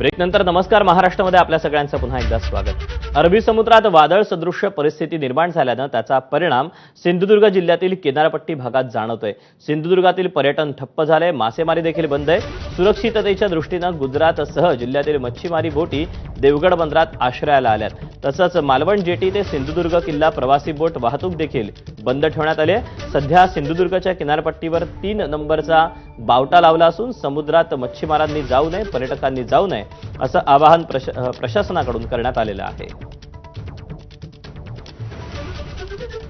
ब्रेकनंतर नमस्कार महाराष्ट्रामध्ये आपल्या सगळ्यांचं पुन्हा एकदा स्वागत. अरबी समुद्रात वादळ सदृश्य परिस्थिती निर्माण झाल्यानं त्याचा परिणाम सिंधुदुर्ग जिल्ह्यातील किनारपट्टी भागात जाणवतोय. सिंधुदुर्गातील पर्यटन ठप्प झालंय मासेमारी देखील बंद आहे. सुरक्षिततेच्या दृष्टीनं गुजरातसह जिल्ह्यातील मच्छीमारी बोटी देवगड बंदरात आश्रयाला आल्यात. तसंच मालवण जेटी ते सिंधुदुर्ग किल्ला प्रवासी बोट वाहतूक देखील बंद ठेवण्यात आले सध्या सिंधुदुर्गच्या किनारपट्टीवर तीन नंबरचा बावटा लावला असून समुद्रात मच्छीमारांनी जाऊ नये पर्यटकांनी जाऊ नये असं आवाहन प्रश- प्रशासनाकडून करण्यात आलेलं आहे.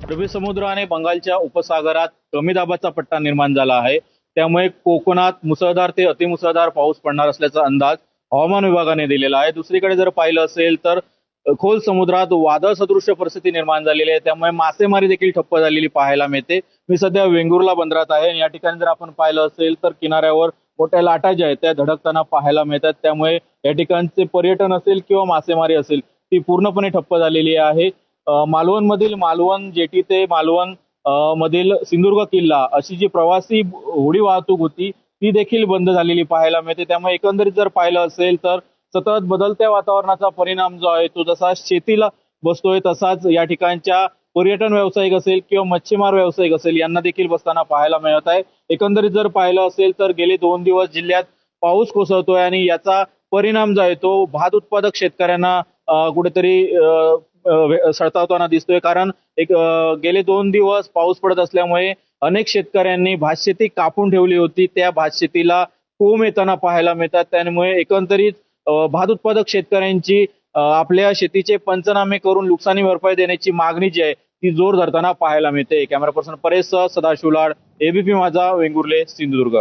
अरबी समुद्र आणि बंगालच्या उपसागरात कमी दाबाचा पट्टा निर्माण झाला आहे. त्यामुळे कोकणात मुसळधार ते अतिमुसळधार पाऊस पडणार असल्याचा अंदाज हवामान विभागाने दिलेला आहे. दुसरीकडे जर पाहिलं असेल तर खोल समुद्रात वादळ सदृश्य परिस्थिती निर्माण झालेली आहे. त्यामुळे मासेमारी देखील ठप्प झालेली पाहायला मिळते. मी सध्या वेंगुर्ला बंदरात आहे. आणि या ठिकाणी जर आपण पाहिलं असेल तर किनाऱ्यावर मोठ्या लाटा ज्या आहेत त्या धडकताना पाहायला मिळतात. त्यामुळे या ठिकाणचे पर्यटन असेल किंवा मासेमारी असेल ती पूर्णपणे ठप्प झालेली आहे. मालवणमधील मालवण जेटी ते मालवण मधील सिंधुदुर्ग किल्ला अशी जी प्रवासी होडी वाहतूक होती ती देखील बंद झालेली पाहायला मिळते. त्यामुळे एकंदरीत जर पाहिलं असेल तर सतत बदलत्या वातावरणाचा परिणाम जो आहे तो जसा शेतीला बसतोय तसाच या ठिकाणच्या पर्यटन व्यावसायिक असेल किंवा मच्छीमार व्यावसायिक असेल यांना देखील बसताना पाहायला मिळत आहे. एकंदरीत जर पाहिलं असेल तर गेले दोन दिवस जिल्ह्यात पाऊस कोसळतोय आणि याचा परिणाम जो आहे तो भात उत्पादक शेतकऱ्यांना कुठेतरी सळतावताना दिसतोय. कारण एक गेले दोन दिवस पाऊस पडत असल्यामुळे अनेक शेतकऱ्यांनी भातशेती कापून ठेवली होती. त्या भातशेतीला कोंब येताना पाहायला मिळतात. त्यामुळे एकंदरीत भात उत्पादक शेतकऱ्यांची आपल्या शेतीचे पंचनामे करून नुकसानी भरपाई देण्याची मागणी जी आहे ती जोर धरताना पाहायला मिळते. Camera person Paresh Sadashiv Lad ABP Majha Vengurle Sindhudurg.